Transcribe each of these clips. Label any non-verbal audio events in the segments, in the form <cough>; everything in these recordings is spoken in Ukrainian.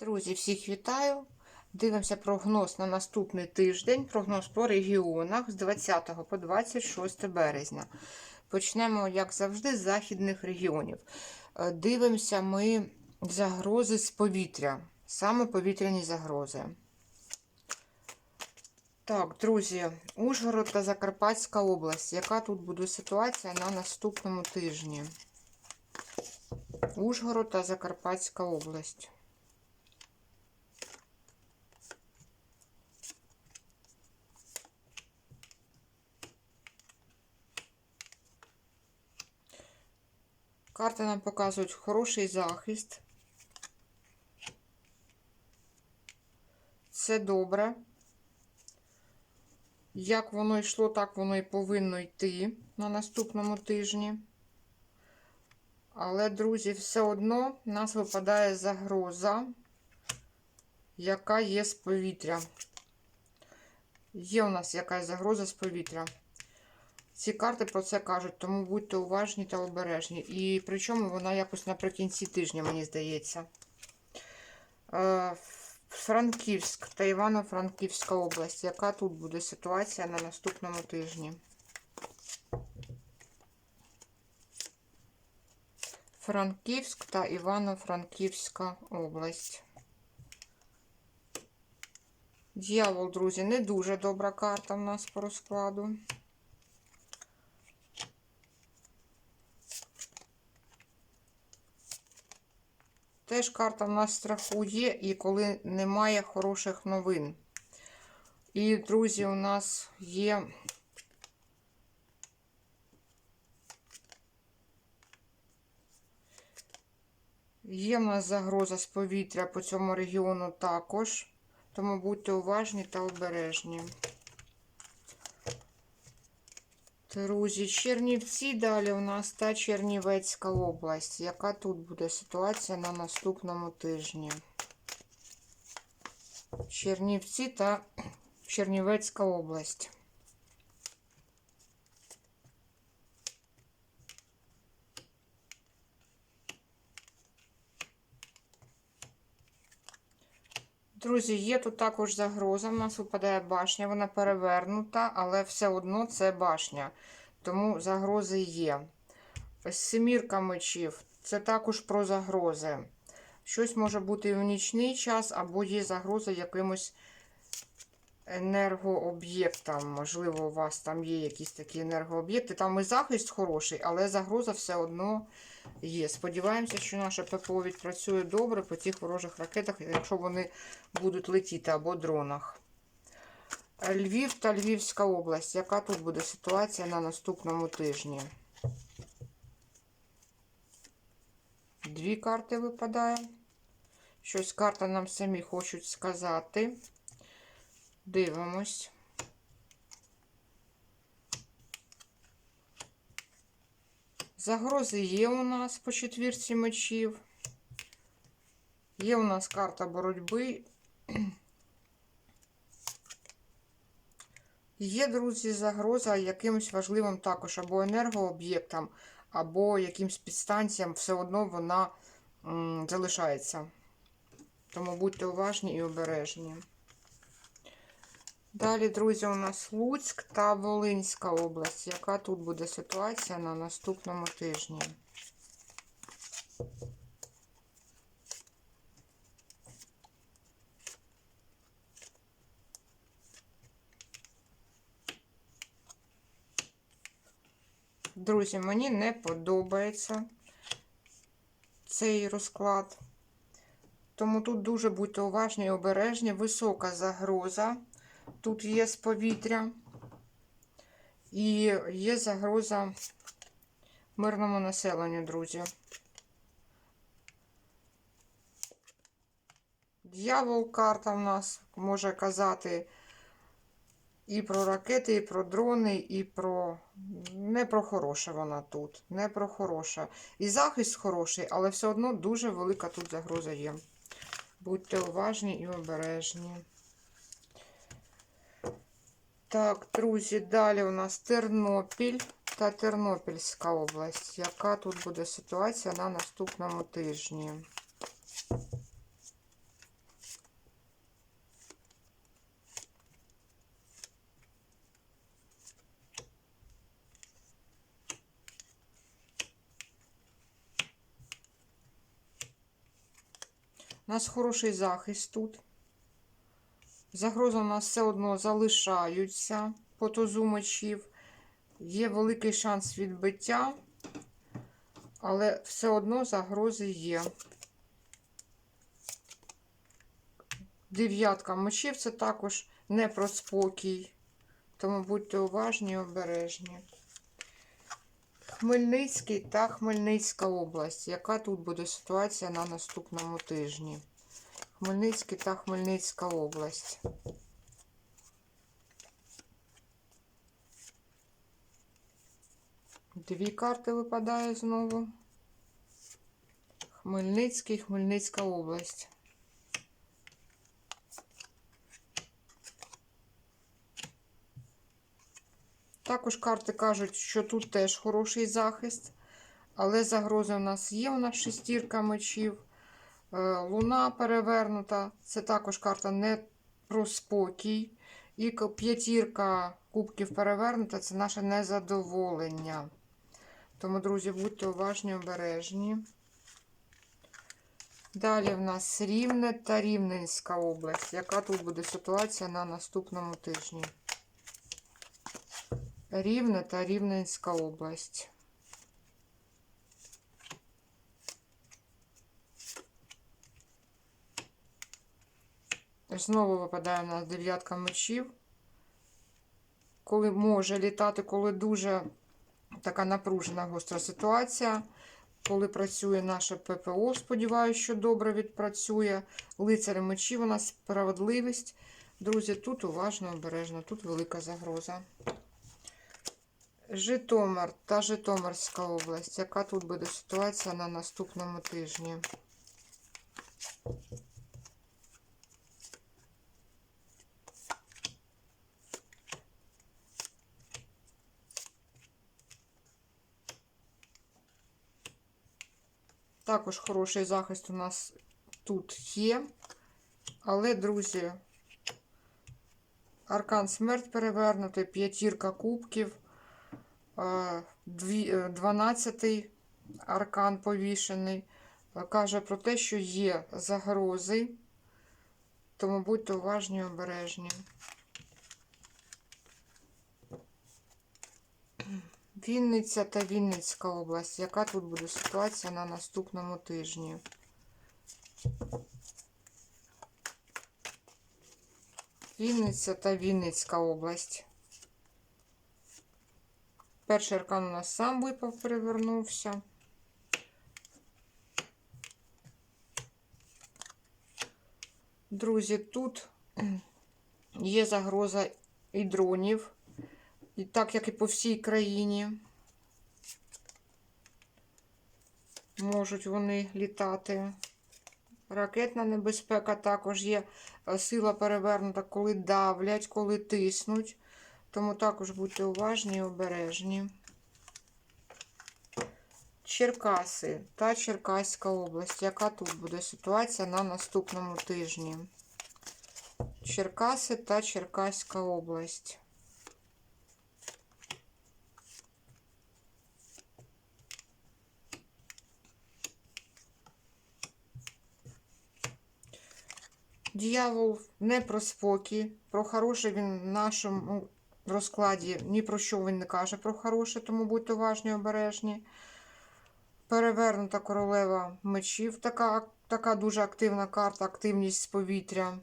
Друзі, всіх вітаю! Дивимося прогноз на наступний тиждень. Прогноз по регіонах з 20 по 26 березня. Почнемо, як завжди, з західних регіонів. Е, Дивимося ми загрози з повітря, саме повітряні загрози. Так, друзі, Ужгород та Закарпатська область. Яка тут буде ситуація на наступному тижні? Ужгород та Закарпатська область. Карти нам показують хороший захист. Це добре. Як воно йшло, так воно і повинно йти на наступному тижні. Але, друзі, все одно в нас випадає загроза, яка є з повітря. Є у нас якась загроза з повітря. Ці карти про це кажуть, тому будьте уважні та обережні. І причому вона якось наприкінці тижня, мені здається. Е, Франківськ та Івано-Франківська область. Яка тут буде ситуація на наступному тижні? Франківськ та Івано-Франківська область. Дьявол, друзі, не дуже добра карта в нас по розкладу. Теж карта в нас страху є, і коли немає хороших новин. І, друзі, у нас є. Є в нас загроза з повітря по цьому регіону також. Тому будьте уважні та обережні. Друзі, Чернівці далі у нас та Чернівецька область. Яка тут буде ситуація на наступному тижні? Чернівці та Чернівецька область. Друзі, є тут також загроза. У нас випадає башня, вона перевернута, але все одно це башня. Тому загрози є. Семірка мечів це також про загрози. Щось може бути і в нічний час, або є загроза якимось енергооб'єктам. Можливо, у вас там є якісь такі енергооб'єкти. Там і захист хороший, але загроза все одно є. Сподіваємося, що наша ППО відпрацює добре по тих ворожих ракетах, якщо вони будуть летіти або дронах. Львів та Львівська область. Яка тут буде ситуація на наступному тижні? Дві карти випадає. Щось карта нам самі хочуть сказати. Дивимось. Загрози є у нас по четвірці мечів. Є у нас карта боротьби. Є, друзі, загроза якимось важливим також або енергооб'єктам, або якимсь підстанціям, все одно вона м, залишається. Тому будьте уважні і обережні. Далі, друзі, у нас Луцьк та Волинська область. Яка тут буде ситуація на наступному тижні? Друзі, мені не подобається цей розклад. Тому тут дуже будьте уважні і обережні. Висока загроза. Тут є з повітря. І є загроза мирному населенню, друзі. Д'явол карта в нас може казати і про ракети, і про дрони, і про. Не про хороше вона тут. Не про хороше. І захист хороший, але все одно дуже велика тут загроза є. Будьте уважні і обережні. Так, друзі, далі у нас Тернопіль та Тернопільська область. Яка тут буде ситуація на наступному тижні? У нас хороший захист тут. Загрози у нас все одно залишаються по мечів. Є великий шанс відбиття, але все одно загрози є. Дев'ятка мечів це також не про спокій. Тому будьте уважні і обережні. Хмельницький та Хмельницька область. Яка тут буде ситуація на наступному тижні? Хмельницький та Хмельницька область. Дві карти випадає знову. Хмельницький, Хмельницька область. Також карти кажуть, що тут теж хороший захист, але загрози у нас є. У нас шестірка мечів, луна перевернута. Це також карта не про спокій. І п'ятірка кубків перевернута це наше незадоволення. Тому, друзі, будьте уважні, обережні. Далі в нас Рівне та Рівненська область. Яка тут буде ситуація на наступному тижні? Рівне та Рівненська область. Знову випадає у нас дев'ятка мечів. Коли може літати, коли дуже така напружена гостра ситуація. Коли працює наше ППО, сподіваюся, що добре відпрацює. Лицарі мечів у нас справедливість. Друзі, тут уважно, обережно, тут велика загроза. Житомир та Житомирська область. Яка тут буде ситуація на наступному тижні? Також хороший захист у нас тут є. Але, друзі, аркан смерть перевернутий, п'ятірка кубків. 12-й аркан повішений, е, каже про те, що є загрози, тому будьте уважні і обережні. Вінниця та Вінницька область. Яка тут буде ситуація на наступному тижні? Вінниця та Вінницька область. Перший аркан у нас сам випав, перевернувся. Друзі, тут є загроза і дронів, і так як і по всій країні. Можуть вони літати. Ракетна небезпека також є сила перевернута, коли давлять, коли тиснуть. Тому також будьте уважні і обережні. Черкаси та Черкаська область. Яка тут буде ситуація на наступному тижні? Черкаси та Черкаська область. Дьявол не про спокій, про хороше він в нашому розкладі ні про що він не каже про хороше, тому будьте уважні обережні. Перевернута королева мечів. Така, така дуже активна карта, активність з повітря.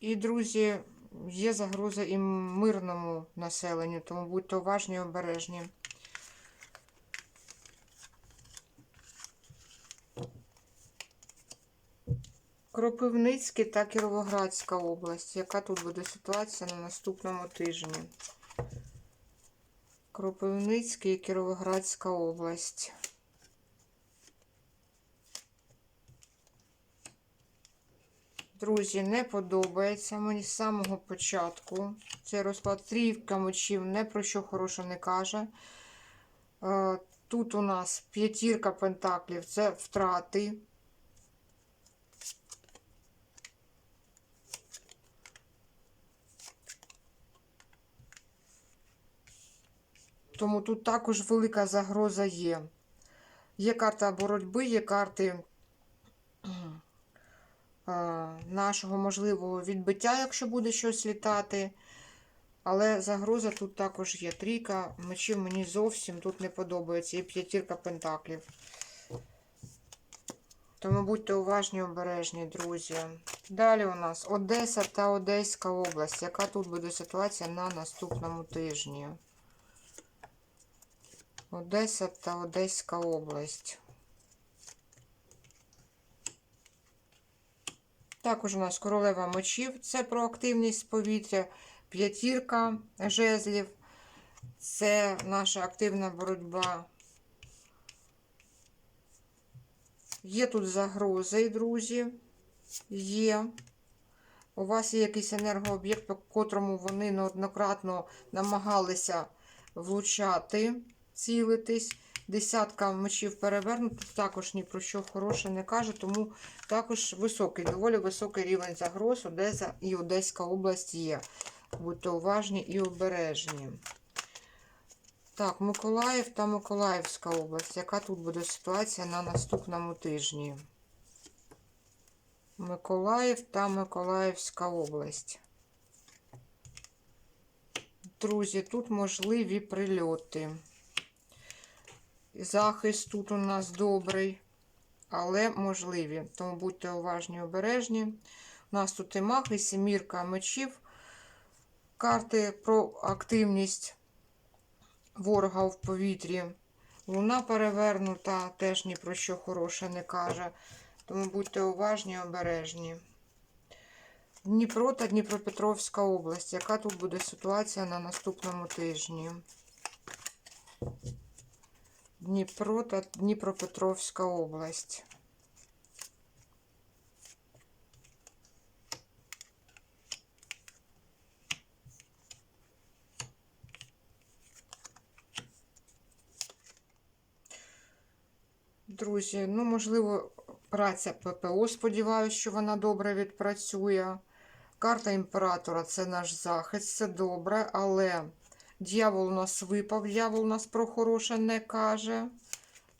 І, друзі, є загроза і мирному населенню, тому будьте уважні і обережні. Кропивницький та Кіровоградська область. Яка тут буде ситуація на наступному тижні? Кропивницький і Кіровоградська область. Друзі, не подобається мені з самого початку. Цей розклад трійка мечів не про що хороше не каже. Е, Тут у нас п'ятірка пентаклів це втрати. Тому тут також велика загроза є. Є карта боротьби, є карти е, нашого можливого відбиття, якщо буде щось літати. Але загроза тут також є. Трійка мечів мені зовсім тут не подобається. І п'ятірка пентаклів. Тому будьте уважні, обережні, друзі. Далі у нас Одеса та Одеська область. Яка тут буде ситуація на наступному тижні? Одеса та Одеська область. Також у нас королева мечів, це про активність повітря, п'ятірка жезлів, це наша активна боротьба. Є тут загрози, друзі. Є. У вас є якийсь енергооб'єкт, по котрому вони неоднократно намагалися влучати, цілитись. Десятка мечів перевернуто, також ні про що хороше не каже, тому також високий, доволі високий рівень загроз. Одеса і Одеська область є. Будьте уважні і обережні. Так, Миколаїв та Миколаївська область. Яка тут буде ситуація на наступному тижні? Миколаїв та Миколаївська область. Друзі, тут можливі прильоти. Захист тут у нас добрий, але можливі. Тому будьте уважні обережні. У нас тут і маг, і семірка мечів. Карти про активність ворога в повітрі. Луна перевернута, теж ні про що хороше не каже. Тому будьте уважні обережні. Дніпро та Дніпропетровська область. Яка тут буде ситуація на наступному тижні? Дніпро та Дніпропетровська область. Друзі, ну, можливо, праця ППО, сподіваюся, що вона добре відпрацює. Карта імператора це наш захист, це добре, але дьявол у нас випав, дьявол у нас про хороше не каже.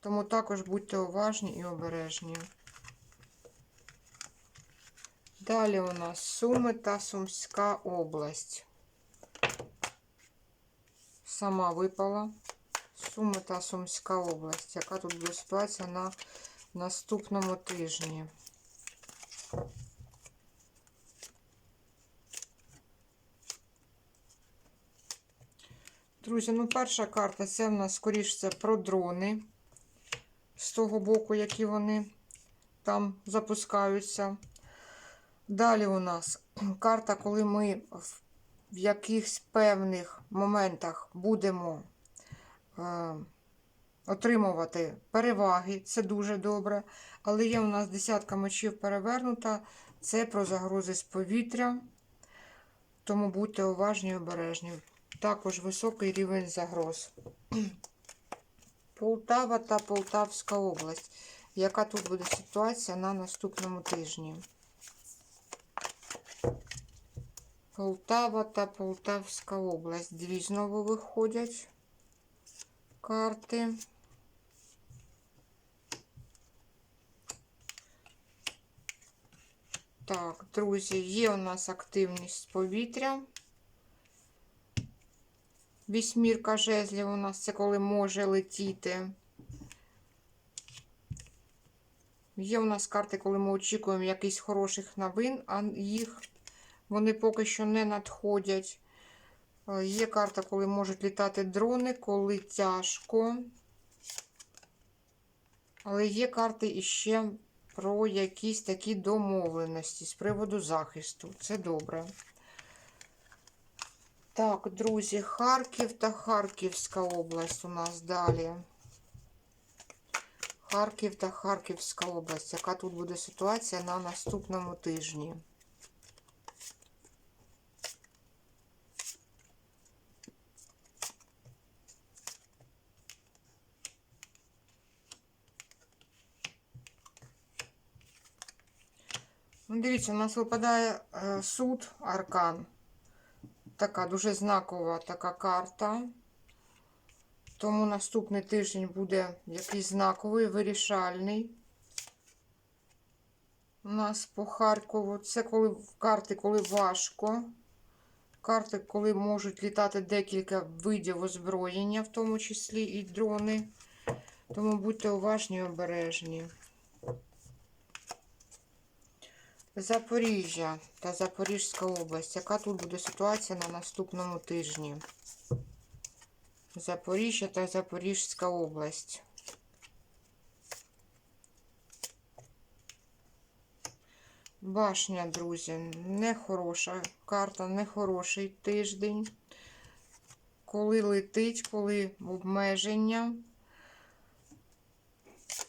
Тому також будьте уважні і обережні. Далі у нас Суми та Сумська область. Сама випала. Суми та Сумська область. Яка тут буде ситуація на наступному тижні? Друзі, ну перша карта це в нас, скоріш це про дрони. З того боку, які вони там запускаються. Далі у нас карта, коли ми в в якихось певних моментах будемо е, отримувати переваги, це дуже добре. Але є у нас десятка мечів перевернута, це про загрози з повітря. Тому будьте уважні і обережні. Також високий рівень загроз. <clears throat> Полтава та Полтавська область. Яка тут буде ситуація на наступному тижні? Полтава та Полтавська область. Дві знову виходять карти. Так, друзі, є у нас активність повітря. Вісьмірка жезлів у нас це коли може летіти. Є у нас карти, коли ми очікуємо якихось хороших новин, а їх вони поки що не надходять. Е, Є карта, коли можуть літати дрони, коли тяжко. Але є карти іще про якісь такі домовленості з приводу захисту. Це добре. Так, друзі, Харків та Харківська область у нас далі. Харків та Харківська область. Яка тут буде ситуація на наступному тижні? Ну, дивіться, у нас випадає е, суд, аркан. Така дуже знакова така карта. Тому наступний тиждень буде якийсь знаковий, вирішальний. У нас по Харкову. Це коли карти, коли важко. Карти, коли можуть літати декілька видів озброєння, в тому числі і дрони. Тому будьте уважні і обережні. Запоріжжя та Запорізька область. Яка тут буде ситуація на наступному тижні? Запоріжжя та Запорізька область. Башня, друзі, нехороша карта, нехороший тиждень. Коли летить, коли обмеження.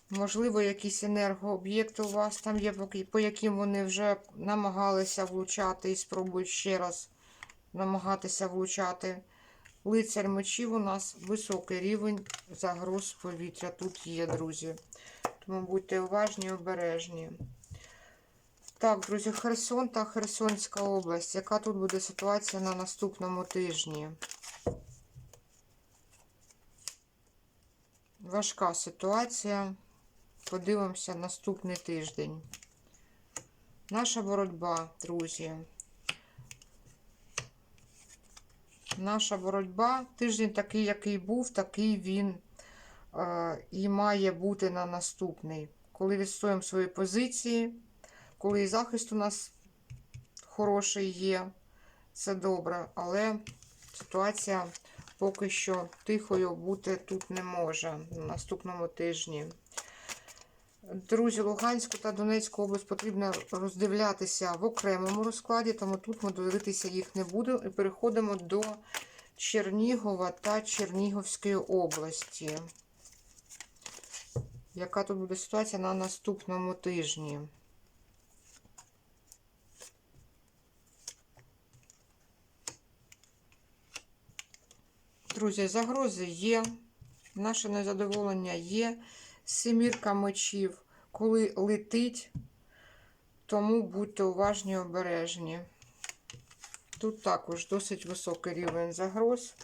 Можливо, якісь енергооб'єкти у вас там є, по яким вони вже намагалися влучати і спробують ще раз намагатися влучати. Лицар мечів у нас високий рівень загроз повітря. Тут є, друзі. Тому будьте уважні і обережні. Так, друзі, Херсон та Херсонська область. Яка тут буде ситуація на наступному тижні? Важка ситуація. Подивимося наступний тиждень. Наша боротьба, друзі. Наша боротьба. Тиждень такий, який був, такий він е, і має бути на наступний. Коли відстоїмо свої позиції, коли і захист у нас хороший є, це добре, але ситуація поки що тихою бути тут не може на наступному тижні. Друзі, Луганську та Донецьку область потрібно роздивлятися в окремому розкладі, тому тут ми дивитися їх не будемо. І переходимо до Чернігова та Чернігівської області. Яка тут буде ситуація на наступному тижні? Друзі, загрози є, наше незадоволення є. Семірка мечів, коли летить, тому будьте уважні і обережні. Тут також досить високий рівень загроз.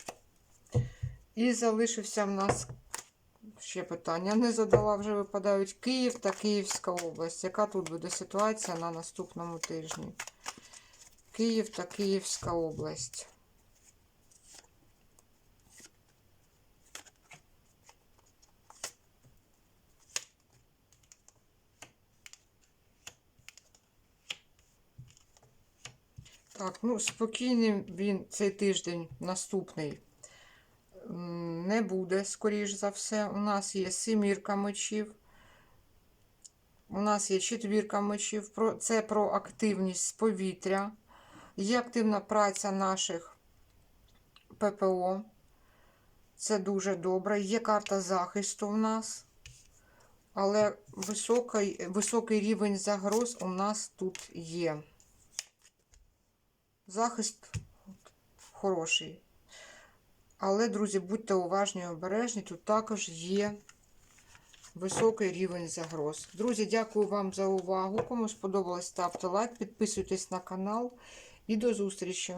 І залишився в нас ще питання. Не задала, вже випадають Київ та Київська область. Яка тут буде ситуація на наступному тижні? Київ та Київська область. Так, ну спокійним він цей тиждень наступний не буде, скоріш за все. У нас є семірка мечів. У нас є четвірка мечів. Це про активність з повітря. Є активна праця наших ППО. Це дуже добре. Є карта захисту в нас. Але високий, високий рівень загроз у нас тут є. Захист хороший. Але, друзі, будьте уважні і обережні. Тут також є високий рівень загроз. Друзі, дякую вам за увагу. Кому сподобалось, ставте лайк, підписуйтесь на канал і до зустрічі!